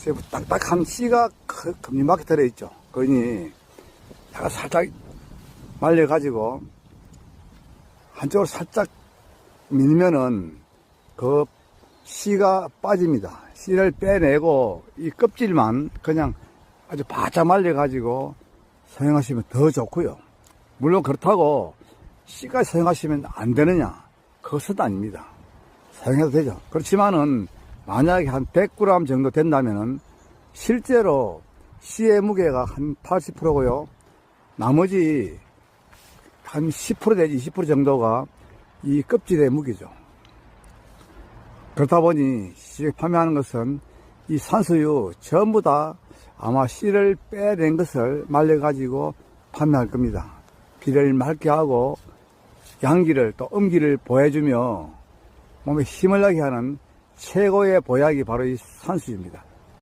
지금 딱딱한 씨가 크- 금리막에 들어있죠. 그러니 제가 살짝 말려가지고 한쪽으로 살짝 밀면은 그 씨가 빠집니다. 씨를 빼내고 이 껍질만 그냥 아주 바짝 말려가지고 사용하시면 더 좋고요. 물론 그렇다고 씨까지 사용하시면 안 되느냐? 그것은 아닙니다. 사용해도 되죠. 그렇지만은 만약에 한 100g 정도 된다면은 실제로 씨의 무게가 한 80%고요. 나머지 한 10% 내지 20% 정도가 이 껍질의 무게죠. 그렇다 보니 씨에 판매하는 것은 이 산수유 전부 다 아마 씨를 빼낸 것을 말려가지고 판매할 겁니다. 비를 맑게 하고 양기를 또 음기를 보여주며 몸에 힘을 나게 하는 최고의 보약이 바로 이 산수유입니다.